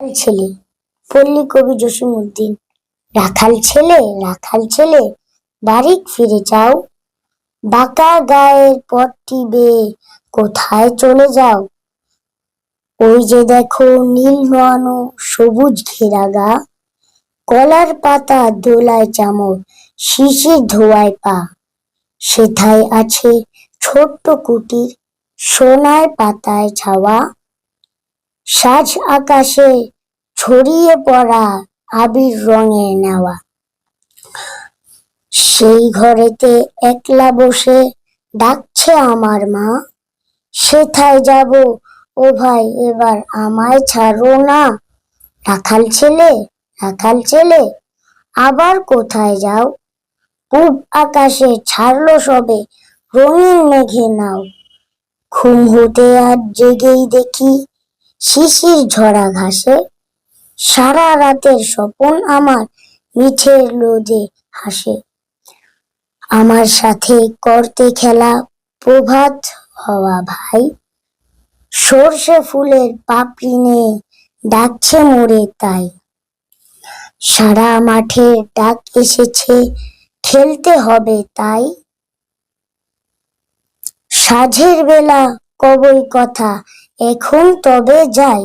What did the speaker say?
রাখাল ছেলে। পল্লী কবি জসিমউদ্দিন, রাখাল ছেলে রাখাল ছেলে বাড়ি ফিরে যাও। বাঁকা গায়ের পথটি বেয়ে কোথায় চলে যাও? ওই যে দেখো নীল নোয়ানো সবুজ ঘেরা গা। কলার পাতা দোলায় চামর, শিশির ধোয়ায় পা। সেথায় আছে ছোট্ট কুটির, সোনার পাতায় ছাওয়া। সাজ আকাশে ছড়িয়ে পড়া আবির রঙে নেওয়া। সেই ঘরেতে একলা বসে ডাকছে আমার মা, সেথায় যাব? ও ভাই, এবার আমায় ছাড়ো না। রাখাল ছেলে রাখাল ছেলে, আবার কোথায় যাও? পূব আকাশে ছাড়লো সবে, রঙিন মেঘে নাও। ঘুম হতে আর জেগেই দেখি শিশির ঝরা ঘাসে। সারা রাতের স্বপন আমার মিঠের লোদে হাসে। আমার সাথে করতে খেলা প্রভাত হওয়া ভাই। সর্ষে ফুলের পাপড়ি নিয়ে ডাকছে মোরে তাই। সারা মাঠে ডাক এসেছে, খেলতে হবে তাই। সাঝের বেলা কবই কথা এখন তবে যাই।